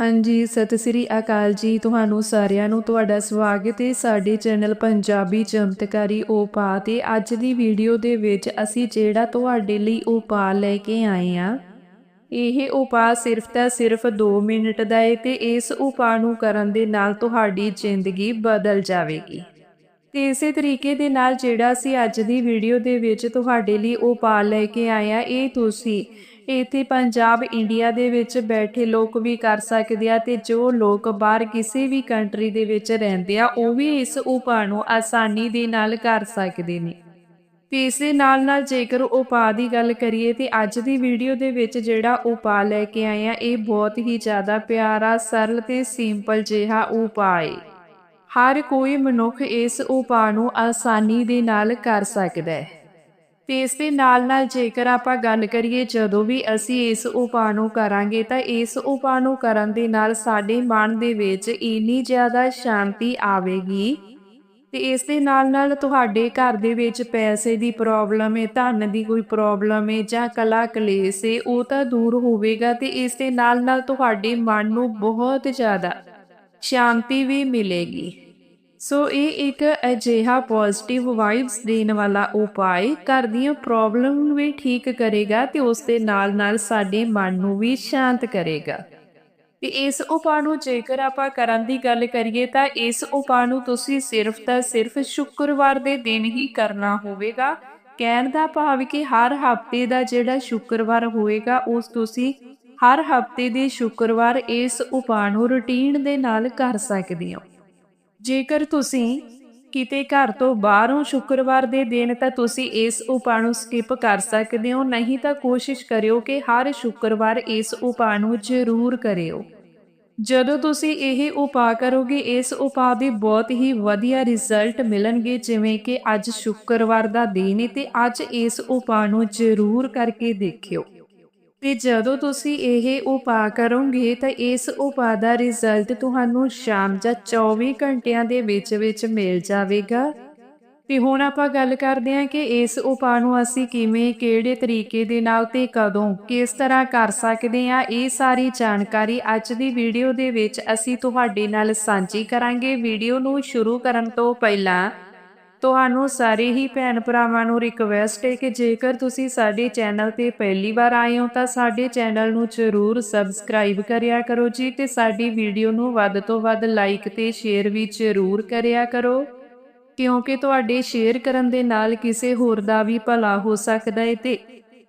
ਹਾਂਜੀ, ਸਤਿ ਸ੍ਰੀ ਅਕਾਲ ਜੀ। ਤੁਹਾਨੂੰ ਸਾਰਿਆਂ ਨੂੰ ਤੁਹਾਡਾ ਸਵਾਗਤ ਹੈ ਸਾਡੇ ਚੈਨਲ ਪੰਜਾਬੀ ਚਮਤਕਾਰੀ ਉਪਾਅ ਤੇ ਅੱਜ ਦੀ ਵੀਡੀਓ ਦੇ ਵਿੱਚ ਅਸੀਂ ਜਿਹੜਾ ਤੁਹਾਡੇ ਲਈ ਉਪਾਅ ਲੈ ਕੇ ਆਏ ਆ ਇਹ ਉਪਾਅ ਸਿਰਫ ਤਾਂ ਸਿਰਫ 2 ਮਿੰਟ ਦਾ ਹੈ ਤੇ ਇਸ ਉਪਾਅ ਨੂੰ ਕਰਨ ਦੇ ਨਾਲ ਤੁਹਾਡੀ ਜ਼ਿੰਦਗੀ ਬਦਲ ਜਾਵੇਗੀ। ਤੇ ਇਸੇ ਤਰੀਕੇ ਦੇ ਨਾਲ ਜਿਹੜਾ ਅਸੀਂ ਅੱਜ ਦੀ ਵੀਡੀਓ ਦੇ ਵਿੱਚ ਤੁਹਾਡੇ ਲਈ ਉਪਾਅ ਲੈ ਕੇ ਆਏ ਆ ਇਹ ਤੁਸੀਂ ਇੱਥੇ ਪੰਜਾਬ ਇੰਡੀਆ ਦੇ ਵਿੱਚ ਬੈਠੇ ਲੋਕ ਵੀ ਕਰ ਸਕਦੇ ਆ ਤੇ ਜੋ ਲੋਕ ਬਾਹਰ ਕਿਸੇ ਵੀ ਕੰਟਰੀ ਦੇ ਵਿੱਚ ਰਹਿੰਦੇ ਆ, ਉਹ ਵੀ ਇਸ ਉਪਾਅ ਨੂੰ ਆਸਾਨੀ ਦੇ ਨਾਲ ਕਰ ਸਕਦੇ ਨੇ। ਤੇ ਇਸ ਦੇ ਨਾਲ ਨਾਲ ਜੇਕਰ ਉਪਾਅ ਦੀ ਗੱਲ ਕਰੀਏ ਤੇ ਅੱਜ ਦੀ ਵੀਡੀਓ ਦੇ ਵਿੱਚ ਜਿਹੜਾ ਉਪਾਅ ਲੈ ਕੇ ਆਏ ਆ ਇਹ ਬਹੁਤ ਹੀ ਜ਼ਿਆਦਾ ਪਿਆਰਾ, ਸਰਲ ਤੇ ਸਿੰਪਲ ਜਿਹਾ ਉਪਾਅ ਹੈ ਹਰ ਕੋਈ ਮਨੁੱਖ ਇਸ ਉਪਾਅ ਨੂੰ ਆਸਾਨੀ ਦੇ ਨਾਲ ਕਰ ਸਕਦਾ ਹੈ। ਤੇ ਇਸ ਦੇ ਨਾਲ ਨਾਲ ਜੇਕਰ ਆਪਾਂ ਗੱਲ ਕਰੀਏ, ਜਦੋਂ ਵੀ ਅਸੀਂ ਇਸ ਉਪਾਅ ਨੂੰ ਕਰਾਂਗੇ, ਤਾਂ ਇਸ ਉਪਾਅ ਨੂੰ ਕਰਨ ਦੇ ਨਾਲ ਸਾਡੇ ਮਨ ਦੇ ਵਿੱਚ ਇੰਨੀ ਜ਼ਿਆਦਾ ਸ਼ਾਂਤੀ ਆਵੇਗੀ ਤੇ ਇਸ ਦੇ ਨਾਲ ਨਾਲ ਤੁਹਾਡੇ ਘਰ ਦੇ ਵਿੱਚ ਪੈਸੇ ਦੀ ਪ੍ਰੋਬਲਮ ਹੈ, ਧਨ ਦੀ ਕੋਈ ਪ੍ਰੋਬਲਮ ਹੈ ਜਾਂ ਕਲਾ ਕਲੇਸ਼ ਹੈ, ਉਹ ਤਾਂ ਦੂਰ ਹੋਵੇਗਾ ਤੇ ਇਸ ਦੇ ਨਾਲ ਨਾਲ ਤੁਹਾਡੇ ਮਨ ਨੂੰ ਬਹੁਤ ਜ਼ਿਆਦਾ ਸ਼ਾਂਤੀ ਵੀ ਮਿਲੇਗੀ। ਸੋ ਇਹ ਇੱਕ ਅਜਿਹਾ ਪੋਜ਼ਿਟਿਵ ਵਾਈਬਸ ਦੇਣ ਵਾਲਾ ਉਪਾਅ ਘਰ ਦੀਆਂ ਪ੍ਰੋਬਲਮ ਨੂੰ ਵੀ ਠੀਕ ਕਰੇਗਾ ਤੇ ਉਸ ਦੇ ਨਾਲ ਨਾਲ ਸਾਡੇ ਮਨ ਨੂੰ ਵੀ ਸ਼ਾਂਤ ਕਰੇਗਾ। ਤੇ ਇਸ ਉਪਾਅ ਨੂੰ ਜੇਕਰ ਆਪਾਂ ਕਰਨ ਦੀ ਗੱਲ ਕਰੀਏ ਤਾਂ ਇਸ ਉਪਾਅ ਨੂੰ ਤੁਸੀਂ ਸਿਰਫ ਤਾਂ ਸਿਰਫ ਸ਼ੁੱਕਰਵਾਰ ਦੇ ਦਿਨ ਹੀ ਕਰਨਾ ਹੋਵੇਗਾ। ਕਹਿਣ ਦਾ ਭਾਵ ਕਿ ਹਰ ਹਫ਼ਤੇ ਦਾ ਜਿਹੜਾ ਸ਼ੁੱਕਰਵਾਰ ਹੋਏਗਾ ਉਸ ਤੁਸੀਂ ਹਰ ਹਫ਼ਤੇ ਦੇ ਸ਼ੁੱਕਰਵਾਰ ਇਸ ਉਪਾਅ ਨੂੰ ਰੁਟੀਨ ਦੇ ਨਾਲ ਕਰ ਸਕਦੇ ਹੋ। ਜੇਕਰ ਤੁਸੀਂ ਕਿਤੇ ਘਰ ਤੋਂ ਬਾਹਰੋਂ ਸ਼ੁੱਕਰਵਾਰ ਦੇ ਦਿਨ ਤਾਂ ਤੁਸੀਂ ਇਸ ਉਪਾਅ ਨੂੰ ਸਕਿਪ ਕਰ ਸਕਦੇ ਹੋ, ਨਹੀਂ ਤਾਂ ਕੋਸ਼ਿਸ਼ ਕਰਿਓ ਕਿ ਹਰ ਸ਼ੁੱਕਰਵਾਰ ਇਸ ਉਪਾਅ ਨੂੰ ਜ਼ਰੂਰ ਕਰਿਓ। ਜਦੋਂ ਤੁਸੀਂ ਇਹ ਉਪਾਅ ਕਰੋਗੇ, ਇਸ ਉਪਾਅ ਦੇ ਬਹੁਤ ਹੀ ਵਧੀਆ ਰਿਜ਼ਲਟ ਮਿਲਣਗੇ, ਜਿਵੇਂ ਕਿ ਅੱਜ ਸ਼ੁੱਕਰਵਾਰ ਦਾ ਦਿਨ ਹੈ ਤੇ ਅੱਜ ਇਸ ਉਪਾਅ ਨੂੰ ਜ਼ਰੂਰ ਕਰਕੇ ਦੇਖਿਓ। ਤੇ ਜਦੋਂ ਤੁਸੀਂ ਇਹ ਉਪਾਅ ਕਰੋਗੇ ਤਾਂ ਇਸ ਉਪਾਅ ਦਾ ਰਿਜ਼ਲਟ ਤੁਹਾਨੂੰ ਸ਼ਾਮ ਜਾਂ 24 ਘੰਟਿਆਂ ਦੇ ਵਿੱਚ ਵਿੱਚ ਮਿਲ ਜਾਵੇਗਾ। ਤੇ ਹੁਣ ਆਪਾਂ ਗੱਲ ਕਰਦੇ ਹਾਂ ਕਿ ਇਸ ਉਪਾਅ ਨੂੰ ਅਸੀਂ ਕਿਵੇਂ, ਕਿਹੜੇ ਤਰੀਕੇ ਦੇ ਨਾਲ ਤੇ ਕਦੋਂ, ਕਿਸ ਤਰ੍ਹਾਂ ਕਰ ਸਕਦੇ ਹਾਂ, ਇਹ ਸਾਰੀ ਜਾਣਕਾਰੀ ਅੱਜ ਦੀ ਵੀਡੀਓ ਦੇ ਵਿੱਚ ਅਸੀਂ ਤੁਹਾਡੇ ਨਾਲ ਸਾਂਝੀ ਕਰਾਂਗੇ। ਵੀਡੀਓ ਨੂੰ ਸ਼ੁਰੂ ਕਰਨ ਤੋਂ ਪਹਿਲਾਂ ਤੁਹਾਨੂੰ ਸਾਰੇ ਹੀ ਭੈਣ ਭਰਾਵਾਂ ਨੂੰ ਰਿਕਵੈਸਟ ਹੈ ਕਿ ਜੇਕਰ ਤੁਸੀਂ ਸਾਡੇ ਚੈਨਲ ਤੇ ਪਹਿਲੀ ਵਾਰ ਆਏ ਹੋ ਤਾਂ ਸਾਡੇ ਚੈਨਲ ਨੂੰ ਜ਼ਰੂਰ ਸਬਸਕ੍ਰਾਈਬ ਕਰਿਆ ਕਰੋ ਜੀ ਤੇ ਸਾਡੀ ਵੀਡੀਓ ਨੂੰ ਵੱਧ ਤੋਂ ਵੱਧ ਲਾਈਕ ਤੇ ਸ਼ੇਅਰ ਵੀ ਜ਼ਰੂਰ ਕਰਿਆ ਕਰੋ। ਕਿਉਂਕਿ ਤੁਹਾਡੇ ਸ਼ੇਅਰ ਕਰਨ ਦੇ ਨਾਲ ਕਿਸੇ ਹੋਰ ਦਾ ਵੀ ਭਲਾ ਹੋ ਸਕਦਾ ਹੈ ਤੇ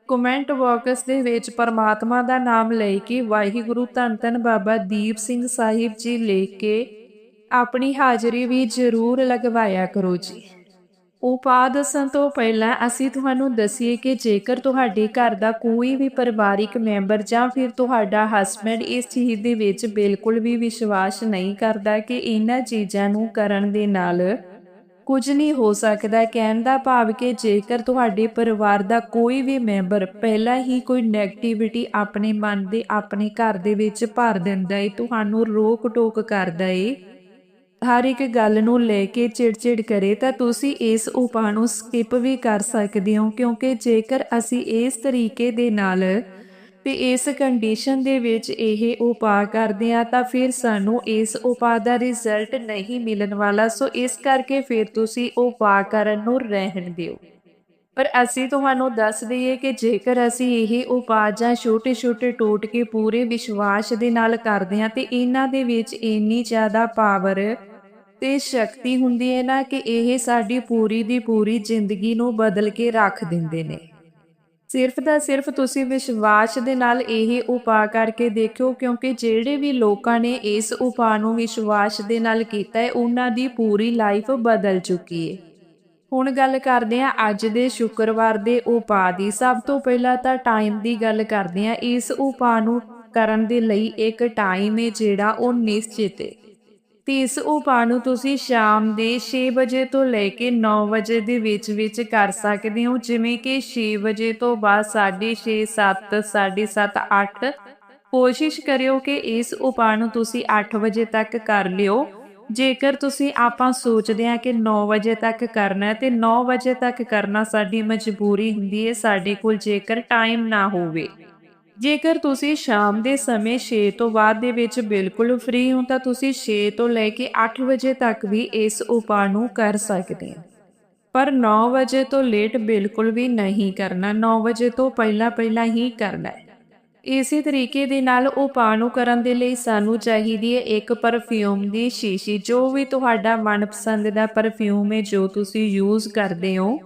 ਕਮੈਂਟ ਬਾਕਸ ਦੇ ਵਿੱਚ ਪਰਮਾਤਮਾ ਦਾ ਨਾਮ ਲੈ ਕੇ ਵਾਹਿਗੁਰੂ ਧੰਨ ਧੰਨ ਬਾਬਾ ਦੀਪ ਸਿੰਘ ਸਾਹਿਬ ਜੀ ਲਿਖ ਕੇ ਆਪਣੀ ਹਾਜ਼ਰੀ ਵੀ ਜ਼ਰੂਰ ਲਗਵਾਇਆ ਕਰੋ ਜੀ। ਉਪਾਅ ਦੱਸਣ ਤੋਂ ਪਹਿਲਾਂ ਅਸੀਂ ਤੁਹਾਨੂੰ ਦਸੀਏ ਕਿ ਜੇਕਰ ਤੁਹਾਡੇ ਘਰ ਦਾ ਕੋਈ ਵੀ ਪਰਿਵਾਰਿਕ ਮੈਂਬਰ ਜਾਂ ਫਿਰ ਤੁਹਾਡਾ ਹਸਬੰਡ ਇਸ ਚੀਜ਼ ਦੇ ਵਿੱਚ ਬਿਲਕੁਲ ਵੀ ਵਿਸ਼ਵਾਸ ਨਹੀਂ ਕਰਦਾ ਕਿ ਇਹਨਾਂ ਚੀਜ਼ਾਂ ਨੂੰ ਕਰਨ ਦੇ ਨਾਲ ਕੁਝ ਨਹੀਂ ਹੋ ਸਕਦਾ, ਕਹਿਣ ਦਾ ਭਾਵ ਕਿ ਜੇਕਰ ਤੁਹਾਡੇ ਪਰਿਵਾਰ ਦਾ ਕੋਈ ਵੀ ਮੈਂਬਰ ਪਹਿਲਾਂ ਹੀ ਕੋਈ ਨੈਗੇਟਿਵਿਟੀ ਆਪਣੇ ਮਨ ਦੇ, ਆਪਣੇ ਘਰ ਦੇ ਵਿੱਚ ਭਰ ਦਿੰਦਾ ਏ, ਤੁਹਾਨੂੰ ਰੋਕ ਟੋਕ ਕਰਦਾ ਏ ਹਰ ਇੱਕ ਗੱਲ ਨੂੰ ਲੈ ਕੇ ਚਿੜਚਿੜ ਕਰੇ ਤਾਂ ਤੁਸੀਂ ਇਸ ਉਪਾਅ ਨੂੰ ਸਕਿਪ ਵੀ ਕਰ ਸਕਦੇ ਹੋ, ਕਿਉਂਕਿ ਜੇਕਰ ਅਸੀਂ ਇਸ ਤਰੀਕੇ ਦੇ ਨਾਲ ਤੇ ਇਸ ਕੰਡੀਸ਼ਨ ਦੇ ਵਿੱਚ ਇਹ ਉਪਾਅ ਕਰਦੇ ਆ ਤਾਂ ਫਿਰ ਸਾਨੂੰ ਇਸ ਉਪਾਅ ਦਾ ਰਿਜ਼ਲਟ ਨਹੀਂ ਮਿਲਣ ਵਾਲਾ। ਸੋ ਇਸ ਕਰਕੇ ਫਿਰ ਤੁਸੀਂ ਉਪਾਅ ਕਰਨ ਨੂੰ ਰਹਿਣ ਦਿਓ। ਪਰ ਅਸੀਂ ਤੁਹਾਨੂੰ ਦੱਸ ਦਈਏ ਕਿ ਜੇਕਰ ਅਸੀਂ ਇਹ ਉਪਾਅ ਜਾਂ ਛੋਟੇ-ਛੋਟੇ ਟੋਟਕੇ ਪੂਰੇ ਵਿਸ਼ਵਾਸ ਦੇ ਨਾਲ ਕਰਦੇ ਹਾਂ ਤੇ ਇਹਨਾਂ ਦੇ ਵਿੱਚ ਇੰਨੀ ਜ਼ਿਆਦਾ ਪਾਵਰ ਤੇ ਸ਼ਕਤੀ ਹੁੰਦੀ ਹੈ ਨਾ ਕਿ ਇਹ ਸਾਡੀ ਪੂਰੀ ਦੀ ਪੂਰੀ ਜ਼ਿੰਦਗੀ ਨੂੰ ਬਦਲ ਕੇ ਰੱਖ ਦਿੰਦੇ ਨੇ। ਸਿਰਫ ਦਾ ਸਿਰਫ ਤੁਸੀਂ ਵਿਸ਼ਵਾਸ ਦੇ ਨਾਲ ਇਹ ਉਪਾਅ ਕਰਕੇ ਦੇਖਿਓ, ਕਿਉਂਕਿ ਜਿਹੜੇ ਵੀ ਲੋਕਾਂ ਨੇ ਇਸ ਉਪਾਅ ਨੂੰ ਵਿਸ਼ਵਾਸ ਦੇ ਨਾਲ ਕੀਤਾ ਹੈ ਉਹਨਾਂ ਦੀ ਪੂਰੀ ਲਾਈਫ ਬਦਲ ਚੁੱਕੀ ਹੈ ਹੁਣ ਗੱਲ ਕਰਦੇ ਹਾਂ ਅੱਜ ਦੇ ਸ਼ੁੱਕਰਵਾਰ ਦੇ ਉਪਾਅ ਦੀ। ਸਭ ਤੋਂ ਪਹਿਲਾਂ ਤਾਂ ਟਾਈਮ ਦੀ ਗੱਲ ਕਰਦੇ ਹਾਂ। ਇਸ ਉਪਾਅ ਨੂੰ ਕਰਨ ਦੇ ਲਈ ਇੱਕ ਟਾਈਮ ਹੈ ਜਿਹੜਾ ਉਹ ਨਿਸ਼ਚਿਤ ਹੈ ਤੇ ਇਸ ਉਪਾਅ ਨੂੰ ਤੁਸੀਂ ਸ਼ਾਮ ਦੇ 6 ਵਜੇ ਤੋਂ ਲੈ ਕੇ 9 ਵਜੇ ਦੇ ਵਿੱਚ ਵਿੱਚ ਕਰ ਸਕਦੇ ਹੋ। ਜਿਵੇਂ ਕਿ 6 ਵਜੇ ਤੋਂ ਬਾਅਦ 6:30 7 7:30 8 ਕੋਸ਼ਿਸ਼ ਕਰਿਓ ਕਿ ਇਸ ਉਪਾਅ ਨੂੰ ਤੁਸੀਂ 8 ਵਜੇ ਤੱਕ ਕਰ ਲਿਓ। ਜੇਕਰ ਤੁਸੀਂ ਆਪਾਂ ਸੋਚਦੇ ਹਾਂ ਕਿ 9 ਵਜੇ ਤੱਕ ਕਰਨਾ ਹੈ, ਤੇ 9 ਵਜੇ ਤੱਕ ਕਰਨਾ ਸਾਡੀ ਮਜਬੂਰੀ ਹੁੰਦੀ ਹੈ, ਸਾਡੇ ਕੋਲ ਜੇਕਰ ਟਾਈਮ ਨਾ ਹੋਵੇ। ਜੇਕਰ ਤੁਸੀਂ ਸ਼ਾਮ ਦੇ ਸਮੇਂ 6 ਤੋਂ ਬਾਅਦ ਦੇ ਵਿੱਚ ਬਿਲਕੁਲ ਫ੍ਰੀ ਹੋ, ਤਾਂ ਤੁਸੀਂ 6 ਤੋਂ ਲੈ ਕੇ 8 ਵਜੇ ਤੱਕ ਵੀ ਇਸ ਉਪਾਅ ਨੂੰ ਕਰ ਸਕਦੇ ਹੋ। ਪਰ 9 ਵਜੇ ਤੋਂ ਲੇਟ ਬਿਲਕੁਲ ਵੀ ਨਹੀਂ ਕਰਨਾ 9 ਵਜੇ ਤੋਂ ਪਹਿਲਾਂ ਪਹਿਲਾਂ ਹੀ ਕਰਨਾ ਹੈ। ਇਸੇ ਤਰੀਕੇ ਦੇ ਨਾਲ ਉਪਾਅ ਨੂੰ ਕਰਨ ਦੇ ਲਈ ਸਾਨੂੰ ਚਾਹੀਦੀ ਹੈ ਇੱਕ ਪਰਫਿਊਮ ਦੀ ਸ਼ੀਸ਼ੀ, ਜੋ ਵੀ ਤੁਹਾਡਾ ਮਨਪਸੰਦ ਦਾ ਪਰਫਿਊਮ ਹੈ ਜੋ ਤੁਸੀਂ ਯੂਜ਼ ਕਰਦੇ ਹੋ।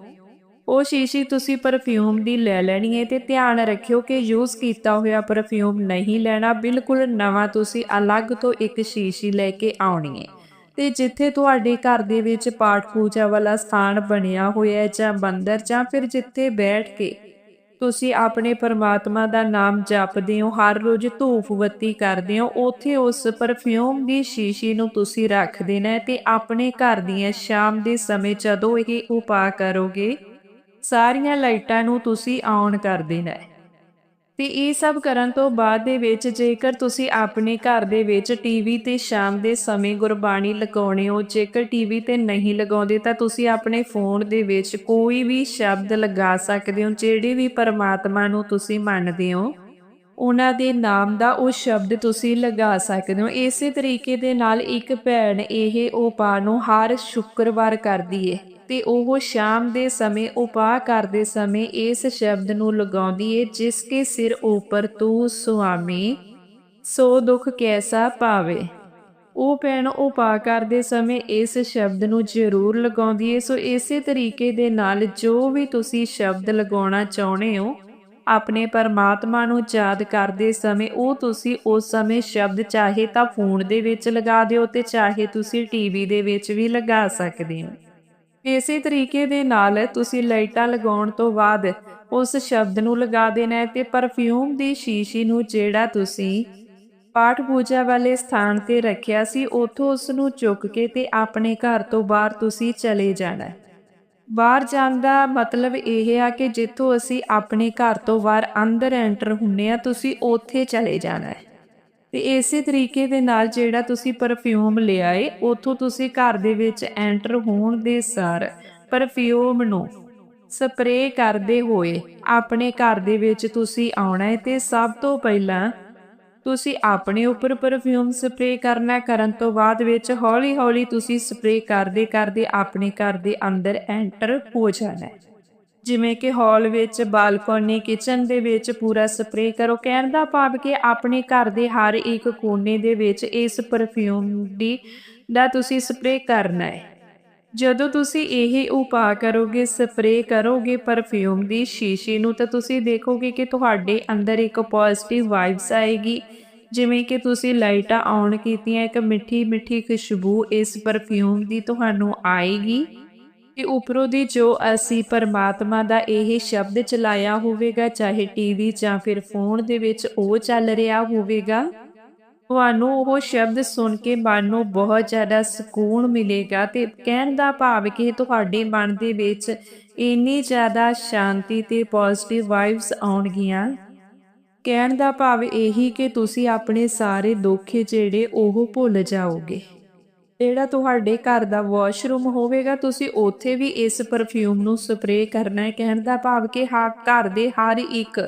ਉਹ ਸ਼ੀਸ਼ੀ ਤੁਸੀਂ ਪਰਫਿਊਮ ਦੀ ਲੈ ਲੈਣੀ ਹੈ ਤੇ ਧਿਆਨ ਰੱਖਿਓ ਕਿ ਯੂਜ਼ ਕੀਤਾ ਹੋਇਆ ਪਰਫਿਊਮ ਨਹੀਂ ਲੈਣਾ, ਬਿਲਕੁਲ ਨਵਾਂ ਤੁਸੀਂ ਅਲੱਗ ਤੋਂ ਇੱਕ ਸ਼ੀਸ਼ੀ ਲੈ ਕੇ ਆਉਣੀ ਹੈ। ਤੇ ਜਿੱਥੇ ਤੁਹਾਡੇ ਘਰ ਦੇ ਵਿੱਚ ਪਾਠ ਪੂਜਾ ਵਾਲਾ ਸਥਾਨ ਬਣਿਆ ਹੋਇਆ ਹੈ ਜਾਂ ਮੰਦਰ ਜਾਂ ਫਿਰ ਜਿੱਥੇ ਬੈਠ ਕੇ ਤੁਸੀਂ ਆਪਣੇ ਪਰਮਾਤਮਾ ਦਾ ਨਾਮ ਜਪਦੇ ਹੋ, ਹਰ ਰੋਜ਼ ਧੂਫ ਬੱਤੀ ਕਰਦੇ ਹੋ, ਉੱਥੇ ਉਸ ਪਰਫਿਊਮ ਦੀ ਸ਼ੀਸ਼ੀ ਨੂੰ ਤੁਸੀਂ ਰੱਖ ਦੇਣਾ ਹੈ ਤੇ ਆਪਣੇ ਘਰ ਦੀਆਂ ਸ਼ਾਮ ਦੇ ਸਮੇਂ ਜਦੋਂ ਇਹ ਉਪਾਅ ਕਰੋਗੇ ਸਾਰੀਆਂ ਲਾਈਟਾਂ ਨੂੰ ਤੁਸੀਂ ਆਨ ਕਰ ਦੇਣਾ ਹੈ। ਤੇ ਇਹ ਸਭ ਕਰਨ ਤੋਂ ਬਾਅਦ ਦੇ ਵਿੱਚ ਜੇਕਰ ਤੁਸੀਂ ਆਪਣੇ ਘਰ ਦੇ ਵਿੱਚ ਟੀਵੀ ਤੇ ਸ਼ਾਮ ਦੇ ਸਮੇਂ ਗੁਰਬਾਣੀ ਲਗਾਉਣੇ ਹੋ, ਜੇਕਰ ਟੀਵੀ ਤੇ ਨਹੀਂ ਲਗਾਉਂਦੇ ਤਾਂ ਤੁਸੀਂ ਆਪਣੇ ਫੋਨ ਦੇ ਵਿੱਚ ਕੋਈ ਵੀ ਸ਼ਬਦ ਲਗਾ ਸਕਦੇ ਹੋ, ਜਿਹੜੇ ਵੀ ਪਰਮਾਤਮਾ ਨੂੰ ਤੁਸੀਂ ਮੰਨਦੇ ਹੋ। ਉਹਨਾਂ ਦੇ ਨਾਮ ਦਾ ਉਹ ਸ਼ਬਦ ਤੁਸੀਂ ਲਗਾ ਸਕਦੇ ਹੋ। ਇਸੇ ਤਰੀਕੇ ਦੇ ਨਾਲ ਇੱਕ ਭੈਣ ਇਹ ਉਪਾਅ ਨੂੰ ਹਰ ਸ਼ੁੱਕਰਵਾਰ ਕਰਦੀ ਏ ਤੇ ਉਹ ਸ਼ਾਮ ਦੇ ਸਮੇਂ ਉਪਾਅ ਕਰਦੇ ਸਮੇਂ ਇਸ ਸ਼ਬਦ ਨੂੰ ਲਗਾਉਂਦੀ ਏ, ਜਿਸ ਕੇ ਸਿਰ ਉੱਪਰ ਤੂੰ ਸੁਆਮੀ, ਸੋ ਦੁੱਖ ਕੈਸਾ ਪਾਵੇ। ਉਹ ਭੈਣ ਉਪਾਅ ਕਰਦੇ ਸਮੇਂ ਇਸ ਸ਼ਬਦ ਨੂੰ ਜ਼ਰੂਰ ਲਗਾਉਂਦੀ ਏ। ਸੋ ਇਸੇ ਤਰੀਕੇ ਦੇ ਨਾਲ ਜੋ ਵੀ ਤੁਸੀਂ ਸ਼ਬਦ ਲਗਾਉਣਾ ਚਾਹੁੰਦੇ ਹੋ ਆਪਣੇ ਪਰਮਾਤਮਾ ਨੂੰ ਯਾਦ ਕਰਦੇ ਸਮੇਂ ਉਹ ਤੁਸੀਂ ਉਸ ਸਮੇਂ ਸ਼ਬਦ ਚਾਹੇ ਤਾਂ ਫੋਨ ਦੇ ਵਿੱਚ ਲਗਾ ਦਿਓ ਤੇ ਚਾਹੇ ਤੁਸੀਂ ਟੀਵੀ ਦੇ ਵਿੱਚ ਵੀ ਲਗਾ ਸਕਦੇ ਹੋ। ਇਸੇ ਤਰੀਕੇ ਦੇ ਨਾਲ ਤੁਸੀਂ ਲਾਈਟਾਂ ਲਗਾਉਣ ਤੋਂ ਬਾਅਦ ਉਸ ਸ਼ਬਦ ਨੂੰ ਲਗਾ ਦੇਣਾ ਹੈ ਤੇ ਪਰਫਿਊਮ ਦੀ ਸ਼ੀਸ਼ੀ ਨੂੰ ਜਿਹੜਾ ਤੁਸੀਂ ਪਾਠ ਪੂਜਾ ਵਾਲੇ ਸਥਾਨ ਤੇ ਰੱਖਿਆ ਸੀ, ਉੱਥੋਂ ਉਸ ਨੂੰ ਚੁੱਕ ਕੇ ਤੇ ਆਪਣੇ ਘਰ ਤੋਂ ਬਾਹਰ ਤੁਸੀਂ ਚਲੇ ਜਾਣਾ ਹੈ। ਬਾਹਰ ਜਾਣ ਦਾ ਮਤਲਬ ਇਹ ਆ ਕਿ ਜਿੱਥੋਂ ਅਸੀਂ ਆਪਣੇ ਘਰ ਤੋਂ ਬਾਹਰ ਅੰਦਰ ਐਂਟਰ ਹੁੰਨੇ ਆ, ਤੁਸੀਂ ਉੱਥੇ ਚਲੇ ਜਾਣਾ ਹੈ। ਤੇ ਇਸੇ ਤਰੀਕੇ ਦੇ ਨਾਲ ਜਿਹੜਾ ਤੁਸੀਂ ਪਰਫਿਊਮ ਲਿਆ ਏ, ਉਥੋਂ ਤੁਸੀਂ ਘਰ ਦੇ ਵਿੱਚ ਐਂਟਰ ਹੋਣ ਦੇ ਸਾਰ ਪਰਫਿਊਮ ਨੂੰ ਸਪਰੇਅ ਕਰਦੇ ਹੋਏ ਆਪਣੇ ਘਰ ਦੇ ਵਿੱਚ ਤੁਸੀਂ ਆਉਣਾ ਹੈ ਤੇ ਸਭ ਤੋਂ ਪਹਿਲਾਂ ਤੁਸੀਂ ਆਪਣੇ ਉੱਪਰ ਪਰਫਿਊਮ ਸਪਰੇਅ ਕਰਨਾ, ਕਰਨ ਤੋਂ ਬਾਅਦ ਵਿੱਚ ਹੌਲੀ-ਹੌਲੀ ਤੁਸੀਂ ਸਪਰੇਅ ਕਰਦੇ ਕਰਦੇ ਆਪਣੇ ਘਰ ਦੇ ਅੰਦਰ ਐਂਟਰ ਹੋ ਜਾਣਾ। ਹੈ ਜਿਵੇਂ ਕਿ ਹਾਲ ਵਿੱਚ ਬਾਲਕੋਨੀ ਕਿਚਨ ਦੇ ਵਿੱਚ ਪੂਰਾ ਸਪਰੇਅ ਕਰੋ। ਕਹਿਣ ਦਾ ਭਾਵ ਕਿ ਆਪਣੇ ਘਰ ਦੇ ਹਰ ਇੱਕ ਕੋਨੇ ਦੇ ਵਿੱਚ ਇਸ ਪਰਫਿਊਮ ਦੀ ਦਾ ਤੁਸੀਂ ਸਪਰੇਅ ਕਰਨਾ ਹੈ। ਜਦੋਂ ਤੁਸੀਂ ਇਹ ਉਪਾਅ ਕਰੋਗੇ ਸਪਰੇਅ ਕਰੋਗੇ ਪਰਫਿਊਮ ਦੀ ਸ਼ੀਸ਼ੀ ਨੂੰ, ਤਾਂ ਤੁਸੀਂ ਦੇਖੋਗੇ ਕਿ ਤੁਹਾਡੇ ਅੰਦਰ ਇੱਕ ਪੋਜ਼ਿਟਿਵ ਵਾਈਬਸ ਆਏਗੀ। ਜਿਵੇਂ ਕਿ ਤੁਸੀਂ ਲਾਈਟਾਂ ਆਨ ਕੀਤੀਆਂ, ਇੱਕ ਮਿੱਠੀ ਮਿੱਠੀ ਖੁਸ਼ਬੂ ਇਸ ਪਰਫਿਊਮ ਦੀ ਤੁਹਾਨੂੰ ਆਏਗੀ। ਕਿ ਉਪਰੋਂ ਦੀ ਜੋ ਅਸੀਂ ਪਰਮਾਤਮਾ ਦਾ ਇਹ ਸ਼ਬਦ ਚਲਾਇਆ ਹੋਵੇਗਾ, ਚਾਹੇ ਟੀਵੀ ਜਾਂ ਫਿਰ ਫੋਨ ਦੇ ਵਿੱਚ ਉਹ ਚੱਲ ਰਿਹਾ ਹੋਵੇਗਾ। ਤੁਹਾਨੂੰ ਉਹ ਸ਼ਬਦ ਸੁਣ ਕੇ ਮਨ ਨੂੰ ਬਹੁਤ ਜ਼ਿਆਦਾ ਸਕੂਨ ਮਿਲੇਗਾ ਤੇ ਕਹਿਣ ਦਾ ਭਾਵ ਕਿ ਤੁਹਾਡੇ ਮਨ ਦੇ ਵਿੱਚ ਇੰਨੀ ਜ਼ਿਆਦਾ ਸ਼ਾਂਤੀ ਤੇ ਪੋਜ਼ਿਟਿਵ ਵਾਈਬਸ ਆਉਣਗੀਆਂ। ਕਹਿਣ ਦਾ ਭਾਵ ਇਹੀ ਕਿ ਤੁਸੀਂ ਆਪਣੇ ਸਾਰੇ ਦੁੱਖ ਜਿਹੜੇ ਉਹ ਭੁੱਲ ਜਾਓਗੇ। ਜਿਹੜਾ ਤੁਹਾਡੇ ਘਰ ਦਾ ਵਾਸ਼ਰੂਮ ਹੋਵੇਗਾ, ਤੁਸੀਂ ਉੱਥੇ ਵੀ ਇਸ ਪਰਫਿਊਮ ਨੂੰ ਸਪਰੇਅ ਕਰਨਾ ਹੈ। ਕਹਿਣ ਦਾ ਭਾਵ ਕਿ ਹਾਂ ਘਰ ਦੇ ਹਰ ਇੱਕ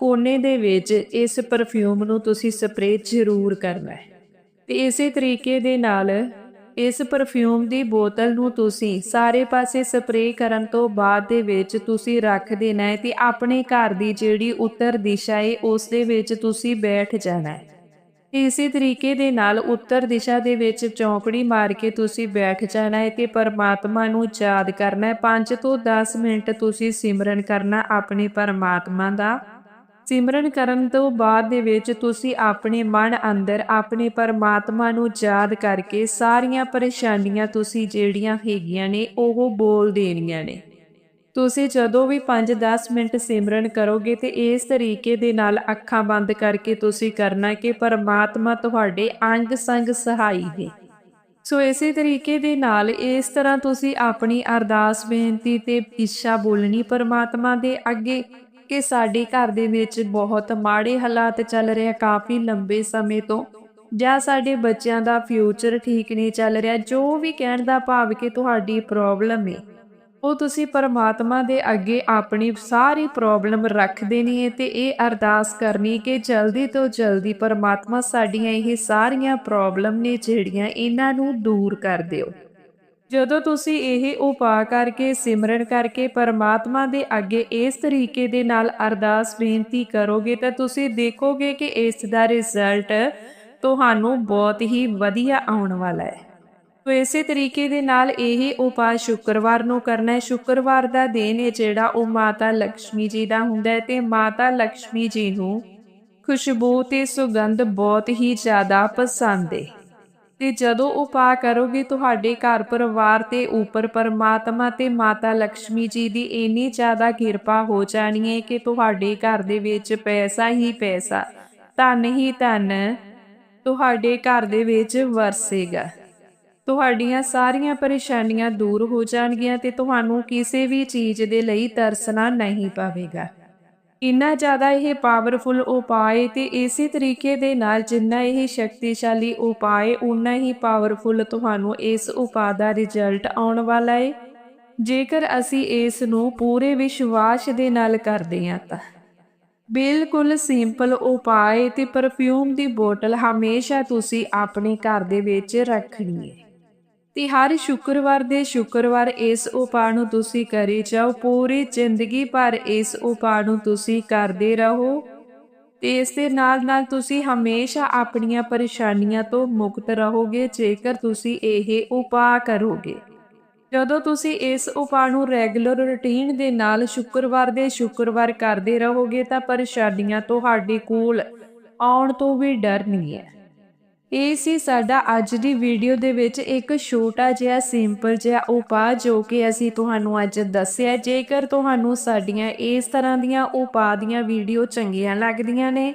ਕੋਨੇ ਦੇ ਵਿੱਚ ਇਸ ਪਰਫਿਊਮ ਨੂੰ ਤੁਸੀਂ ਸਪਰੇਅ ਜ਼ਰੂਰ ਕਰਨਾ ਹੈ। ਤੇ ਇਸੇ ਤਰੀਕੇ ਦੇ ਨਾਲ ਇਸ ਪਰਫਿਊਮ ਦੀ ਬੋਤਲ ਨੂੰ ਤੁਸੀਂ ਸਾਰੇ ਪਾਸੇ ਸਪਰੇਅ ਕਰਨ ਤੋਂ ਬਾਅਦ ਦੇ ਵਿੱਚ ਤੁਸੀਂ ਰੱਖ ਦੇਣਾ ਹੈ ਤੇ ਆਪਣੇ ਘਰ ਦੀ ਜਿਹੜੀ ਉੱਤਰ ਦਿਸ਼ਾ ਹੈ, ਉਸ ਦੇ ਵਿੱਚ ਤੁਸੀਂ ਬੈਠ ਜਾਣਾ ਹੈ। ਇਸੇ ਤਰੀਕੇ ਦੇ ਨਾਲ ਉੱਤਰ ਦਿਸ਼ਾ ਦੇ ਵਿੱਚ ਚੌਂਕੜੀ ਮਾਰ ਕੇ ਤੁਸੀਂ ਬੈਠ ਜਾਣਾ ਹੈ ਤੇ ਪਰਮਾਤਮਾ ਨੂੰ ਯਾਦ ਕਰਨਾ ਹੈ। 5 ਤੋਂ 10 ਮਿੰਟ ਤੁਸੀਂ ਸਿਮਰਨ ਕਰਨਾ ਆਪਣੇ ਪਰਮਾਤਮਾ ਦਾ। ਸਿਮਰਨ ਕਰਨ ਤੋਂ ਬਾਅਦ ਦੇ ਵਿੱਚ ਤੁਸੀਂ ਆਪਣੇ ਮਨ ਅੰਦਰ ਆਪਣੇ ਪਰਮਾਤਮਾ ਨੂੰ ਯਾਦ ਕਰਕੇ ਸਾਰੀਆਂ ਪਰੇਸ਼ਾਨੀਆਂ ਤੁਸੀਂ ਜਿਹੜੀਆਂ ਹੈਗੀਆਂ ਨੇ, ਉਹ ਬੋਲ ਦੇਣੀਆਂ ਨੇ। ਤੁਸੀਂ ਜਦੋਂ ਵੀ 5-10 ਮਿੰਟ ਸਿਮਰਨ ਕਰੋਗੇ ਤੇ ਇਸ ਤਰੀਕੇ ਦੇ ਨਾਲ ਅੱਖਾਂ ਬੰਦ ਕਰਕੇ ਤੁਸੀਂ ਕਰਨਾ ਕਿ ਪਰਮਾਤਮਾ ਤੁਹਾਡੇ ਅੰਗ ਸੰਗ ਸਹਾਈ ਹੈ। ਸੋ ਇਸੇ ਤਰੀਕੇ ਦੇ ਨਾਲ ਇਸ ਤਰ੍ਹਾਂ ਤੁਸੀਂ ਆਪਣੀ ਅਰਦਾਸ ਬੇਨਤੀ ਤੇ ਇੱਛਾ ਬੋਲਣੀ ਪਰਮਾਤਮਾ ਦੇ ਅੱਗੇ ਕਿ ਸਾਡੇ ਘਰ ਦੇ ਵਿੱਚ ਬਹੁਤ ਮਾੜੇ ਹਾਲਾਤ ਚੱਲ ਰਹੇ ਕਾਫੀ ਲੰਬੇ ਸਮੇਂ ਤੋਂ। ਜਾਂ ਸਾਡੇ ਬੱਚਿਆਂ ਦਾ ਫਿਊਚਰ ਠੀਕ ਨਹੀਂ ਚੱਲ ਰਿਹਾ, ਜੋ ਵੀ ਕਹਿਣ ਦਾ ਭਾਵ ਕਿ ਤੁਹਾਡੀ ਪ੍ਰੋਬਲਮ ਹੈ ਉਹ ਤੁਸੀਂ ਪਰਮਾਤਮਾ ਦੇ ਅੱਗੇ ਆਪਣੀ ਸਾਰੀ ਪ੍ਰੋਬਲਮ ਰੱਖ ਦੇਣੀ ਹੈ ਤੇ ਇਹ ਅਰਦਾਸ ਕਰਨੀ ਕਿ ਜਲਦੀ ਤੋਂ ਜਲਦੀ ਪਰਮਾਤਮਾ ਸਾਡੀਆਂ ਇਹ ਸਾਰੀਆਂ ਪ੍ਰੋਬਲਮ ਨੇ ਜਿਹੜੀਆਂ ਇਹਨਾਂ ਨੂੰ ਦੂਰ ਕਰ ਦਿਓ। ਜਦੋਂ ਤੁਸੀਂ ਇਹ ਉਪਾਅ ਕਰਕੇ, ਸਿਮਰਨ ਕਰਕੇ ਪਰਮਾਤਮਾ ਦੇ ਅੱਗੇ ਇਸ ਤਰੀਕੇ ਦੇ ਨਾਲ ਅਰਦਾਸ ਬੇਨਤੀ ਕਰੋਗੇ ਤਾਂ ਤੁਸੀਂ ਦੇਖੋਗੇ ਕਿ ਇਸ ਦਾ ਰਿਜ਼ਲਟ ਤੁਹਾਨੂੰ ਬਹੁਤ ਹੀ ਵਧੀਆ ਆਉਣ ਵਾਲਾ ਹੈ। ਤੋ ਇਸੇ ਤਰੀਕੇ ਦੇ ਨਾਲ ਇਹ ਉਪਾਅ ਸ਼ੁੱਕਰਵਾਰ ਨੂੰ ਕਰਨਾ ਹੈ। ਸ਼ੁੱਕਰਵਾਰ ਦਾ ਦਿਨ ਹੈ ਜਿਹੜਾ ਉਹ ਮਾਤਾ ਲక్ష్ਮੀ ਜੀ ਦਾ ਹੁੰਦਾ ਹੈ ਤੇ ਮਾਤਾ ਲక్ష్ਮੀ ਜੀ ਨੂੰ ਖੁਸ਼ਬੂ ਤੇ ਸੁਗੰਧ ਬਹੁਤ ਹੀ ਜ਼ਿਆਦਾ ਪਸੰਦ ਹੈ। ਤੇ ਜਦੋਂ ਉਪਾਅ ਕਰੋਗੇ ਤੁਹਾਡੇ ਘਰ ਪਰਿਵਾਰ ਤੇ ਉੱਪਰ ਪਰਮਾਤਮਾ ਤੇ ਮਾਤਾ ਲక్ష్ਮੀ ਜੀ ਦੀ ਇੰਨੀ ਜ਼ਿਆਦਾ ਕਿਰਪਾ ਹੋ ਜਾਣੀ ਹੈ ਕਿ ਤੁਹਾਡੇ ਘਰ ਦੇ ਵਿੱਚ ਪੈਸਾ ਹੀ ਪੈਸਾ, ਧਨ ਹੀ ਧਨ ਤੁਹਾਡੇ ਘਰ ਦੇ ਵਿੱਚ ਵਰਸੇਗਾ। ਤੁਹਾਡੀਆਂ ਸਾਰੀਆਂ ਪਰੇਸ਼ਾਨੀਆਂ ਦੂਰ ਹੋ ਜਾਣਗੀਆਂ ਤੇ ਤੁਹਾਨੂੰ ਕਿਸੇ ਵੀ ਚੀਜ਼ ਦੇ ਲਈ ਤਰਸਣਾ ਨਹੀਂ ਪਵੇਗਾ। ਇੰਨਾ ਜ਼ਿਆਦਾ ਇਹ ਪਾਵਰਫੁਲ ਉਪਾਅ ਤੇ ਇਸੇ ਤਰੀਕੇ ਦੇ ਨਾਲ ਜਿੰਨਾ ਇਹ ਸ਼ਕਤੀਸ਼ਾਲੀ ਉਪਾਅ ਉਨਾ ਹੀ ਪਾਵਰਫੁਲ ਤੁਹਾਨੂੰ ਇਸ ਉਪਾਅ ਦਾ ਰਿਜ਼ਲਟ ਆਉਣ ਵਾਲਾ ਹੈ। ਜੇਕਰ ਅਸੀਂ ਇਸ ਨੂੰ ਪੂਰੇ ਵਿਸ਼ਵਾਸ ਦੇ ਨਾਲ ਕਰਦੇ ਹਾਂ ਤਾਂ ਬਿਲਕੁਲ ਸਿੰਪਲ ਉਪਾਅ ਤੇ ਪਰਫਿਊਮ ਦੀ ਬੋਤਲ ਹਮੇਸ਼ਾ ਤੁਸੀਂ ਆਪਣੇ ਘਰ ਦੇ ਵਿੱਚ ਰੱਖਣੀ ਹੈ। ਤੇ ਹਰ ਸ਼ੁੱਕਰਵਾਰ ਦੇ ਸ਼ੁੱਕਰਵਾਰ ਇਸ ਉਪਾਅ ਨੂੰ ਤੁਸੀਂ ਕਰੀ ਜਾਓ। ਪੂਰੀ ਜ਼ਿੰਦਗੀ ਭਰ ਇਸ ਉਪਾਅ ਨੂੰ ਤੁਸੀਂ ਕਰਦੇ ਰਹੋ ਤੇ ਇਸ ਦੇ ਨਾਲ ਨਾਲ ਤੁਸੀਂ ਹਮੇਸ਼ਾ ਆਪਣੀਆਂ ਪਰੇਸ਼ਾਨੀਆਂ ਤੋਂ ਮੁਕਤ ਰਹੋਗੇ, ਜੇਕਰ ਤੁਸੀਂ ਇਹ ਉਪਾਅ ਕਰੋਗੇ। ਜਦੋਂ ਤੁਸੀਂ ਇਸ ਉਪਾਅ ਨੂੰ ਰੈਗੂਲਰ ਰੁਟੀਨ ਦੇ ਨਾਲ ਸ਼ੁੱਕਰਵਾਰ ਦੇ ਸ਼ੁੱਕਰਵਾਰ ਕਰਦੇ ਰਹੋਗੇ, ਤਾਂ ਪਰੇਸ਼ਾਨੀਆਂ ਤੁਹਾਡੇ ਕੋਲ ਆਉਣ ਤੋਂ ਵੀ ਡਰ ਨਹੀਂ ਹੈ। ਇਹ ਸੀ ਸਾਡਾ ਅੱਜ ਦੀ ਵੀਡੀਓ ਦੇ ਵਿੱਚ ਇੱਕ ਛੋਟਾ ਜਿਹਾ ਸਿੰਪਲ ਜਿਹਾ ਉਪਾਅ ਜੋ ਕਿ ਅਸੀਂ ਤੁਹਾਨੂੰ ਅੱਜ ਦੱਸਿਆ। ਜੇਕਰ ਤੁਹਾਨੂੰ ਸਾਡੀਆਂ ਇਸ ਤਰ੍ਹਾਂ ਦੀਆਂ ਉਪਾਅ ਦੀਆਂ ਵੀਡੀਓ ਚੰਗੀਆਂ ਲੱਗਦੀਆਂ ਨੇ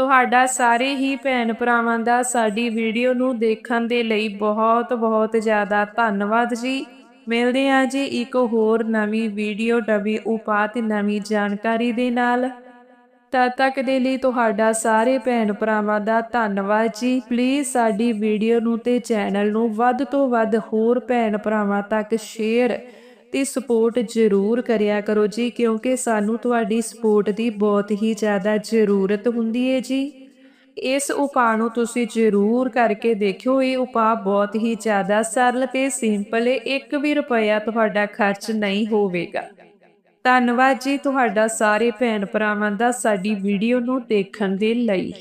ਤੁਹਾਡਾ ਸਾਰੇ ਹੀ ਭੈਣ ਭਰਾਵਾਂ ਦਾ ਸਾਡੀ ਵੀਡੀਓ ਨੂੰ ਦੇਖਣ ਦੇ ਲਈ ਬਹੁਤ ਬਹੁਤ ਜ਼ਿਆਦਾ ਧੰਨਵਾਦ ਜੀ। ਮਿਲਦੇ ਹਾਂ ਜੀ ਇੱਕ ਹੋਰ ਨਵੀਂ ਵੀਡੀਓ ਨਵੀਂ ਉਪਾਅ ਤੇ ਨਵੀਂ ਜਾਣਕਾਰੀ ਦੇ ਨਾਲ। ਤਦ ਤੱਕ ਦੇ ਲਈ ਤੁਹਾਡਾ ਸਾਰੇ ਭੈਣ ਭਰਾਵਾਂ ਦਾ ਧੰਨਵਾਦ ਜੀ। ਪਲੀਜ਼ ਸਾਡੀ ਵੀਡੀਓ ਨੂੰ ਤੇ ਚੈਨਲ ਨੂੰ ਵੱਧ ਤੋਂ ਵੱਧ ਹੋਰ ਭੈਣ ਭਰਾਵਾਂ ਤੱਕ ਸ਼ੇਅਰ ਤੇ ਸਪੋਰਟ ਜ਼ਰੂਰ ਕਰਿਆ ਕਰੋ ਜੀ, ਕਿਉਂਕਿ ਸਾਨੂੰ ਤੁਹਾਡੀ ਸਪੋਰਟ ਦੀ ਬਹੁਤ ਹੀ ਜ਼ਿਆਦਾ ਜ਼ਰੂਰਤ ਹੁੰਦੀ ਹੈ ਜੀ। ਇਸ ਉਪਾਅ ਨੂੰ ਤੁਸੀਂ ਜ਼ਰੂਰ ਕਰਕੇ ਦੇਖਿਓ, ਇਹ ਉਪਾਅ ਬਹੁਤ ਹੀ ਜ਼ਿਆਦਾ ਸਰਲ ਤੇ ਸਿੰਪਲ ਹੈ 1 ਵੀ ਰੁਪਇਆ ਤੁਹਾਡਾ ਖਰਚ ਨਹੀਂ ਹੋਵੇਗਾ। ਧੰਨਵਾਦ ਜੀ ਤੁਹਾਡਾ ਸਾਰੇ ਭੈਣ ਭਰਾਵਾਂ ਦਾ ਸਾਡੀ ਵੀਡੀਓ ਨੂੰ ਦੇਖਣ ਦੇ ਲਈ।